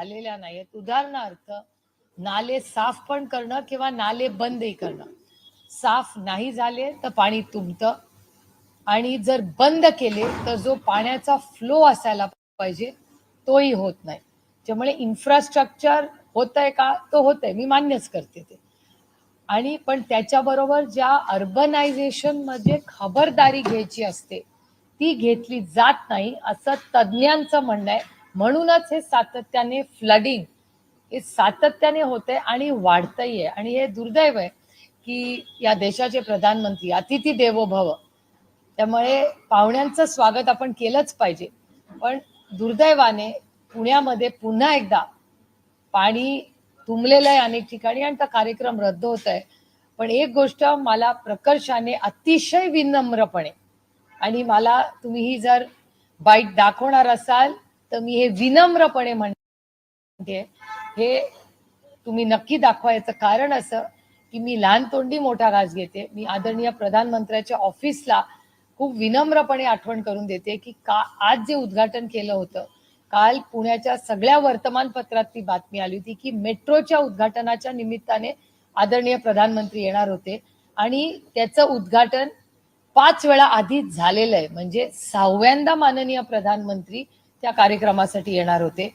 झालेल्या नाहीयेत. उदाहरणार्थ नाले साफ पण करणं किंवा नाले बंदही करणं. साफ नाही झाले तर पाणी तुंबतं. आणि जर बंद केले तर जो पाण्याचा फ्लो असायला पाहिजे तोही होत नाही. त्यामुळे इन्फ्रास्ट्रक्चर होत आहे का? तो होत आहे मी मान्यच करते ते. आणि पण त्याच्याबरोबर ज्या अर्बनायझेशनमध्ये खबरदारी घ्यायची असते ती घेतली जात नाही असं तज्ज्ञांचं म्हणणं आहे. म्हणूनच हे सातत्याने फ्लडिंग हे सातत्याने होते आणि वाढतही आहे आणि हे दुर्दैव आहे की या देशाचे प्रधानमंत्री अतिथी देवो भव त्यामुळे पाहुण्यांचं स्वागत आपण केलंच पाहिजे. पण दुर्दैवाने पुण्यामध्ये पुन्हा एकदा पाणी तुंबलेलं आहे अनेक ठिकाणी आणि तो कार्यक्रम रद्द होत आहे पण एक गोष्ट मला प्रकर्षाने अतिशय विनम्रपणे आणि मला तुम्ही ही जर बाईट दाखवणार असाल तर मी हे विनम्रपणे म्हणते हे तुम्ही नक्की दाखवायचं कारण असं की मी लहान तोंडी मोठा घास घेते. मी आदरणीय प्रधानमंत्र्याच्या ऑफिसला खूप विनम्रपणे आठवण करून देते की का आज जे उद्घाटन केलं होतं काल पुण्याच्या सगळ्या वर्तमानपत्रात ती बातमी आली होती की मेट्रोच्या उद्घाटनाच्या निमित्ताने आदरणीय प्रधानमंत्री येणार होते आणि त्याचं उद्घाटन पाच वेळा आधीच झालेलं आहे. म्हणजे सहाव्यांदा माननीय प्रधानमंत्री त्या कार्यक्रमासाठी येणार होते.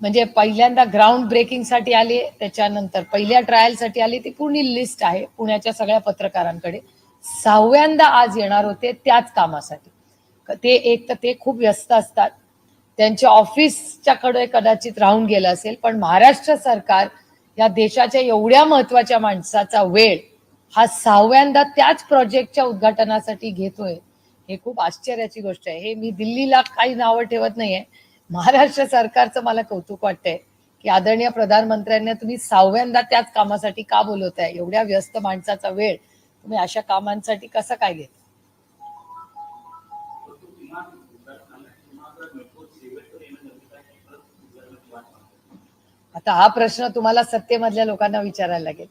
म्हणजे पहिल्यांदा ग्राउंड ब्रेकिंगसाठी आले त्याच्यानंतर पहिल्या ट्रायलसाठी आले ती पूर्ण लिस्ट आहे पुण्याच्या सगळ्या पत्रकारांकडे. सहाव्यांदा आज येणार होते त्याच कामासाठी. ते एक तर ते खूप व्यस्त असतात. त्यांच्या ऑफिसच्याकडे कदाचित राहून गेलं असेल पण महाराष्ट्र सरकार या देशाच्या एवढ्या महत्त्वाच्या माणसाचा वेळ हा सहाव्यांदा त्याच प्रोजेक्टच्या उद्घाटनासाठी घेतोय. हे खूप आश्चर्याची गोष्ट आहे. हे मी दिल्लीला काही नावं ठेवत नाहीये. महाराष्ट्र सरकारचं मला कौतुक वाटतंय की आदरणीय प्रधानमंत्र्यांना तुम्ही सहाव्यांदा त्याच कामासाठी का बोलवताय? एवढ्या व्यस्त माणसाचा वेळ तुम्ही अशा कामांसाठी कसं काय घेत आता हा प्रश्न तुम्हाला सत्तेमधल्या लोकांना विचारायला लागेल.